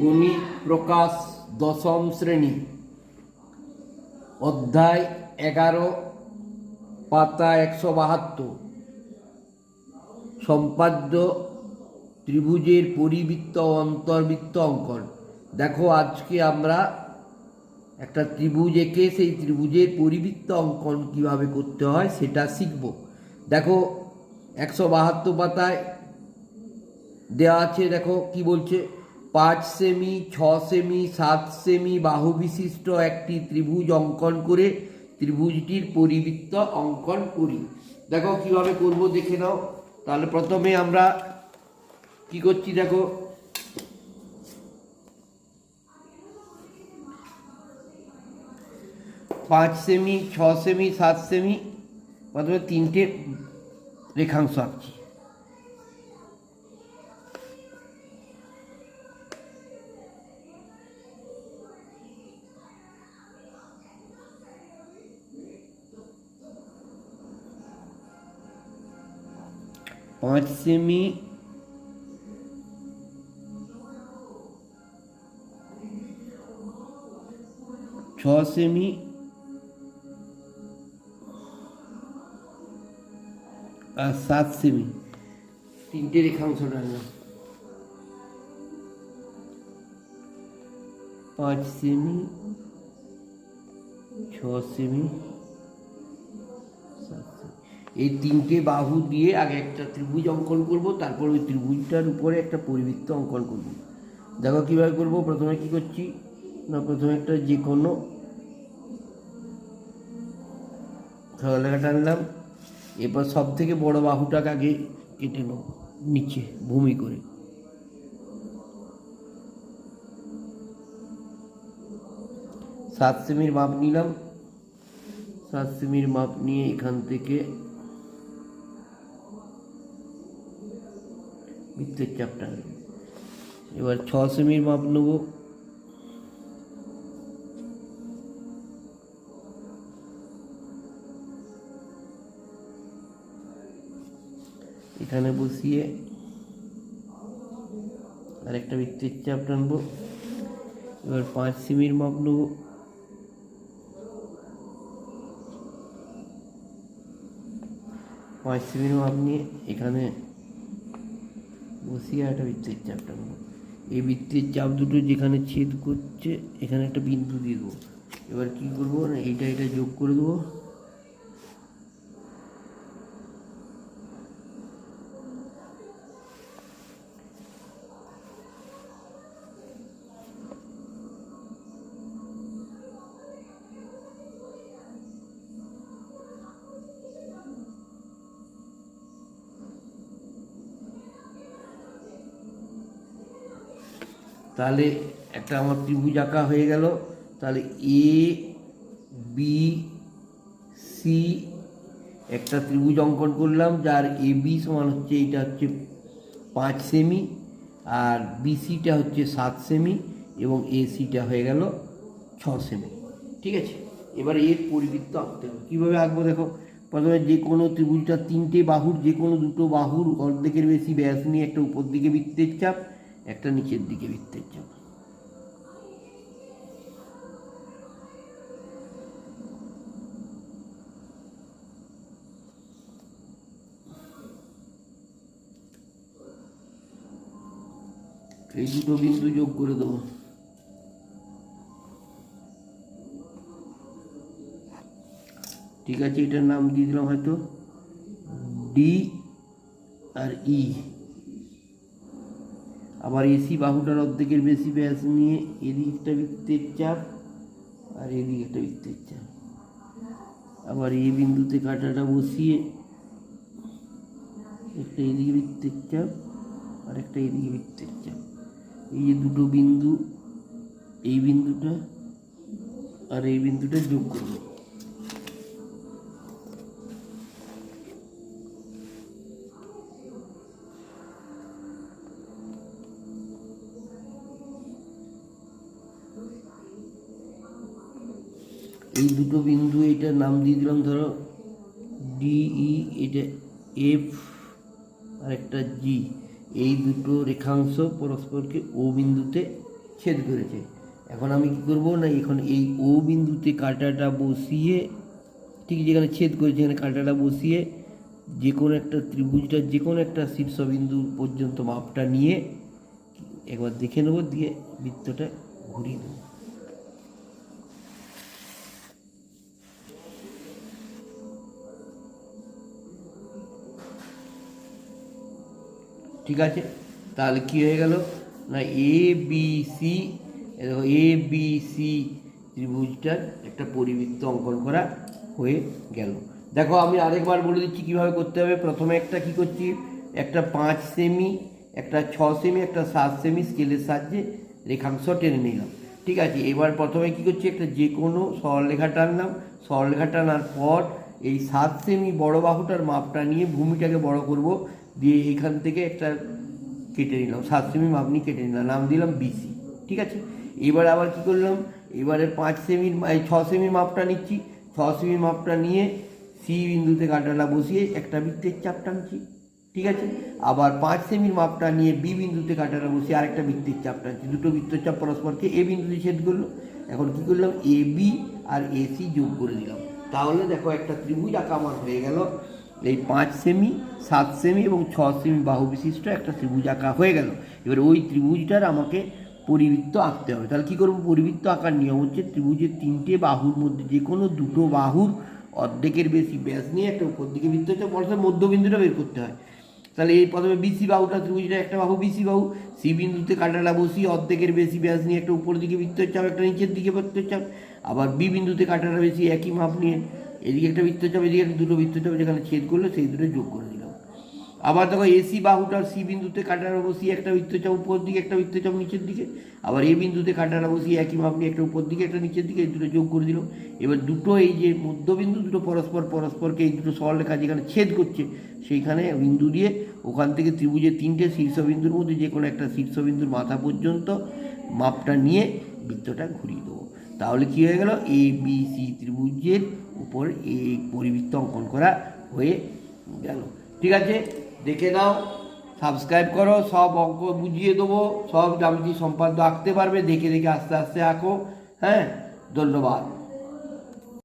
গণিত প্রকাশ দশম শ্রেণি। অধ্যায় এগারো, পাতা একশো বাহাত্তর। সম্পাদ্য ত্রিভুজের পরিবৃত্ত অন্তর্বৃত্ত অঙ্কন। দেখো, আজকে আমরা একটা ত্রিভুজ এঁকে সেই ত্রিভুজের পরিবৃত্ত অঙ্কন কীভাবে করতে হয় সেটা শিখব। দেখো, একশো বাহাত্তর পাতায় দেওয়া আছে, দেখো কি বলছে? পাঁচ সেমি, ছ সেমি, সাত সেমি বাহু বিশিষ্ট একটি ত্রিভুজ অঙ্কন করে ত্রিভুজটির পরিবৃত্ত অঙ্কন করি। দেখো কীভাবে করব দেখে নাও। তাহলে প্রথমে আমরা কি করছি দেখো? পাঁচ সেমি, ছ সেমি, সাত সেমি, প্রথমে তিনটে রেখাংশ আঁকছি। পাঁচ সেমি ছ সেমি আর সাত সেমি তিনটে রেখাংশ টানলাম পাঁচ সেমি ছ সেমি সাত সেমি। এই তিনটে বাহু দিয়ে আগে একটা ত্রিভুজ অঙ্কন করব, তারপর ওই ত্রিভুজটার উপরে একটা পরিবৃত্ত অঙ্কন করব। দেখো কীভাবে করব, প্রথমে কি করছি? না, প্রথমে একটা যে কোনো সরলরেখা টানলাম এরপর সব থেকে বড় বাহুটাকে আগে কেটে নেব, নিচে, ভূমি করে। সাত সেমির মাপ নিলাম। সাত সেমির মাপ নিয়ে এখান থেকে বৃত্তের চাপ টানলাম এবার ছ সেমির মাপ নেব এখানে বসিয়ে আরেকটা বৃত্তের চাপ টানবো এবার পাঁচ সেমির মাপ নেব পাঁচ সেমির মাপ নিয়ে এখানে বসিয়ে একটা বৃত্তের চাপ টানবো এই বৃত্তের চাপ দুটো যেখানে ছেদ করছে, এখানে একটা বিন্দু দিয়ে দেবো। এবার কী করব না, এইটা এটা যোগ করে দেবো। তাহলে একটা আমার ত্রিভুজ আঁকা হয়ে গেল। তাহলে এ বি সি একটা ত্রিভুজ অঙ্কন করলাম, যার এ বি সমান হচ্ছে এইটা হচ্ছে পাঁচ সেমি আর বিসিটা হচ্ছে সাত সেমি এবং এসিটা হয়ে গেল ছ সেমি ঠিক আছে? এবার এর পরিবৃত্ত আঁকতে হবে। কীভাবে আঁকবো দেখো? প্রথমে যে কোনো ত্রিভুজটা তিনটে বাহুর, যে কোনো দুটো বাহুর অর্ধেকের বেশি ব্যাস নিয়ে একটা উপর দিকে বৃত্তের চাপ একটা নিচের দিকে বৃত্তের চাপ এই দুটো বিন্দু যোগ করে দেবো। ঠিক আছে, এটার নাম দিয়ে দিলাম হয়তো ডি আর ই আবার এসি বাহুটার অর্ধেকের বেশি ব্যাস নিয়ে এদিকে একটা বৃত্তের চাপ আর এদিকে একটা বৃত্তের চাপ। আবার এই বিন্দুতে কাঁটাটা বসিয়ে একটা এদিকে বৃত্তের চাপ আর একটা এদিকে বৃত্তের চাপ। এই যে দুটো বিন্দু, এই বিন্দুটা আর এই বিন্দুটা যোগ করব। এই দুটো বিন্দু এটার নাম দিয়ে দিলাম, ধরো ডিই এটা এফ আর একটা জি এই দুটো রেখাংশ পরস্পরকে ও বিন্দুতে ছেদ করেছে। এখন আমি কি করব না, এখন এই ও বিন্দুতে কাঁটাটা বসিয়ে, ঠিক যেখানে ছেদ করেছে এখানে কাঁটাটা বসিয়ে যে কোনো একটা ত্রিভুজটার যে কোনো একটা শীর্ষবিন্দু পর্যন্ত মাপটা নিয়ে একবার দেখে নেব, দিয়ে বৃত্তটা ঘুরিয়ে দেবো ঠিক আছে? তাহলে কি হয়ে গেল? না এ বি সি দেখো এ বি সি ত্রিভুজটার একটা পরিবৃত্ত অঙ্কন করা হয়ে গেল। দেখো, আমি আরেকবার বলে দিচ্ছি কীভাবে করতে হবে। প্রথমে একটা কি করছি? একটা পাঁচ সেমি, একটা ছ সেমি, একটা সাত সেমি স্কেলের সাহায্যে রেখাংশ টেনে নিলাম। ঠিক আছে? এবার প্রথমে কি করছি? একটা যে কোনো সরলরেখা টানলাম। সরলরেখা টানার পর এই সাত সেমি বড় বাহুটার মাপটা নিয়ে ভূমিটাকে বড় করব, দিয়ে এখান থেকে একটা কেটে নিলাম, সাত সেমি মাপ নিয়ে কেটে নিলাম, নাম দিলাম বিসি ঠিক আছে? এবার আবার কি করলাম? এবারে পাঁচ সেমির ছ সেমির মাপটা নিচ্ছি, ছ সেমির মাপটা নিয়ে সি বিন্দুতে কাঁটাটা বসিয়ে একটা বৃত্তের চাপ টানছি, ঠিক আছে? আবার পাঁচ সেমির মাপটা নিয়ে বি বিন্দুতে কাঁটাটা বসিয়ে আরেকটা বৃত্তের চাপ টানছি, দুটো বৃত্তের চাপ পরস্পরকে এ বিন্দুতে ছেদ করল। এখন কি করলাম? A B R A C যোগ করে দিলাম। তাহলে দেখো একটা ত্রিভুজ আঁকা আমার হয়ে গেল। এই পাঁচ সেমি সাত সেমি এবং ছ সেমি বাহু বিশিষ্ট একটা ত্রিভুজ আঁকা হয়ে গেল। এবার ওই ত্রিভুজটার আমাকে পরিবৃত্ত আঁকতে হবে। তাহলে কী করব? পরিবৃত্ত আঁকার নিয়ম হচ্ছে ত্রিভুজের তিনটে বাহুর মধ্যে যে কোনো দুটো বাহুর অর্ধেকের বেশি ব্যাস নিয়ে একটা উপর দিকে বৃত্ত হচ্ছে পরস্পর মধ্যবিন্দুটা বের করতে হয়। তাহলে এই প্রথমে বিসি বাহুটা, ত্রিভুজটা একটা বাহু বিসি বাহু সি বিন্দুতে কাঁটাটা বসি অর্ধেকের বেশি ব্যাস নিয়ে একটা উপর দিকে বৃত্তের চাপ একটা নিচের দিকে বৃত্তের চাপ আবার বি বিন্দুতে কাঁটাটা বেশি একই মাপ নিয়ে। এদিকে একটা বৃত্তের চাপ, এদিকে একটা দুটো বৃত্তের চাপ, যেখানে ছেদ করল, সেই দুটো যোগ করে দিলাম। আবার দেখো এসি বাহুটার সি বিন্দুতে কাঁটাটা বসিয়ে একটা বৃত্তচাপ উপর দিকে, একটা বৃত্তচাপ নিচের দিকে। আবার এ বিন্দুতে কাঁটাটা বসিয়ে একই মাপ নিয়ে একটা উপর দিকে, একটা নিচের দিকে, এই দুটো যোগ করে দিল এবার দুটো এই যে মধ্যবিন্দু, দুটো পরস্পর, পরস্পরকে এই দুটো সরলরেখা যেখানে ছেদ করছে, সেইখানে বিন্দু দিয়ে ওখান থেকে ত্রিভুজের তিনটে শীর্ষবিন্দুর মধ্যে যে কোনো একটা শীর্ষবিন্দুর মাথা পর্যন্ত মাপটা নিয়ে বৃত্তটা ঘুরিয়ে দেবো। তাহলে কি হয়ে গেল? এ বি সি ত্রিভুজের উপর এই পরিবৃত্ত অঙ্কন করা হয়ে গেল। ঠিক আছে? দেখে নাও সাবস্ক্রাইব করো, সব অঙ্ক বুঝিয়ে দেবো, সব জ্যামিতি সম্পাদ্য আঁকতে পারবে, দেখে দেখে আস্তে আস্তে আঁকো হ্যাঁ? ধন্যবাদ।